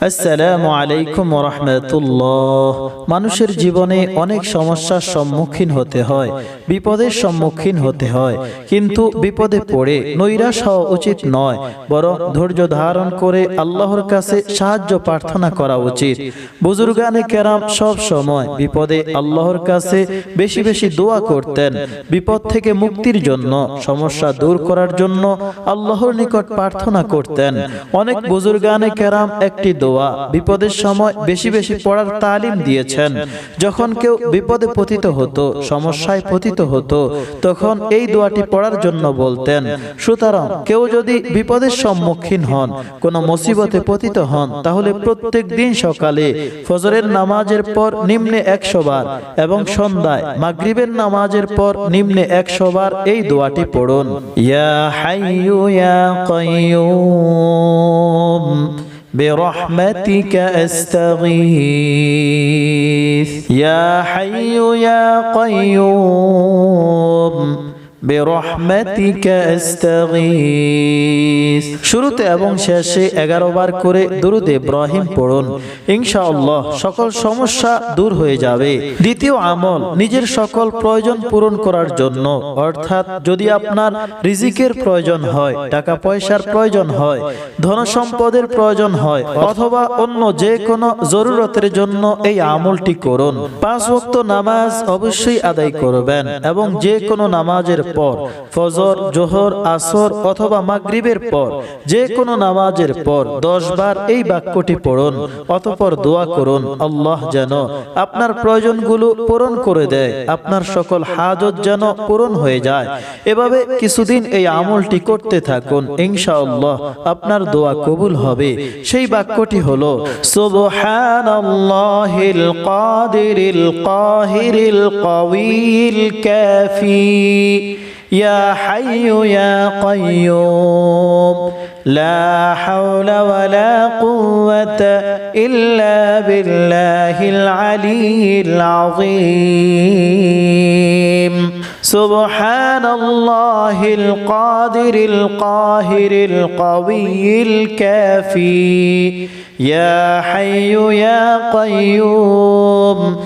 আসসালামু আলাইকুম রহমতুল্লাহ মানুষের জীবনে অনেক সমস্যার সম্মুখীন হতে হয়, বিপদের সম্মুখীন হতে হয়। কিন্তু বিপদে পড়ে, নৈরাশ হওয়া উচিত নয়, বরং ধৈর্য ধারণ করে আল্লাহর কাছে সাহায্য প্রার্থনা করা উচিত। বুজুর্গানে কেরাম সব সময় বিপদে আল্লাহর কাছে বেশি বেশি দোয়া করতেন। বিপদ থেকে মুক্তির জন্য, সমস্যা দূর করার জন্য আল্লাহর নিকট প্রার্থনা করতেন। অনেক বুজুর্গানে কেরাম একটি দোয়া বিপদের সময় বেশি বেশি পড়ার তালিম দিয়েছেন। যখন কেউ বিপদে পতিত হতো, সমস্যায় পতিত হতো, তখন এই দোয়াটি পড়ার জন্য বলতেন, সুতরাং কেউ যদি বিপদের সম্মুখীন হন, কোনো মুসিবতে পতিত হন, তাহলে প্রত্যেক দিন সকালে ফজরের নামাজের পর নিম্নে একশো বার এবং সন্ধ্যায় মাগরিবের নামাজের পর নিম্নে একশো বার এই দোয়াটি পড়ুন। ইয়া হাইয়ু, ইয়া কাইয়ুম। برحمتك أستغيث. يا حي يا قيوم. শুরুতে এবং শেষে এগারো বার করে দুরুদ ইব্রাহিম পড়ুন। ইনশাআল্লাহ সকল সমস্যা দূর হয়ে যাবে। দ্বিতীয় আমল, নিজের সকল প্রয়োজন পূরণ করার জন্য। অর্থাৎ যদি আপনার রিজিকের প্রয়োজন হয় টাকা পয়সার প্রয়োজন হয় ধন সম্পদের প্রয়োজন হয়, অথবা অন্য যে কোনো জরুরতের জন্য এই আমলটি করুন। পাঁচ ওয়াক্ত নামাজ অবশ্যই আদায় করবেন এবং যে কোনো নামাজের পর, ফজর, জোহর, আসর অথবা মাগরিবের পর যে কোনো নামাজের পর দশ বার এই বাক্যটি পড়ুন, অতপর দোয়া করুন, আল্লাহ যেন আপনার প্রয়োজনগুলো পূরণ করে দেয়, আপনার সকল হাজত যেন পূরণ হয়ে যায়। এভাবে কিছুদিন এই আমলটি করতে থাকুন, ইনশাআল্লাহ আপনার দোয়া কবুল হবে। সেই বাক্যটি হলো, সুবহানাল্লাহিল কাদিরিল কাহিরিল কাউইল কাফি। يا حي يا قيوم لا حول ولا قوة إلا بالله العلي العظيم. سبحان الله القادر القاهر القوي الكافي. يا حي يا قيوم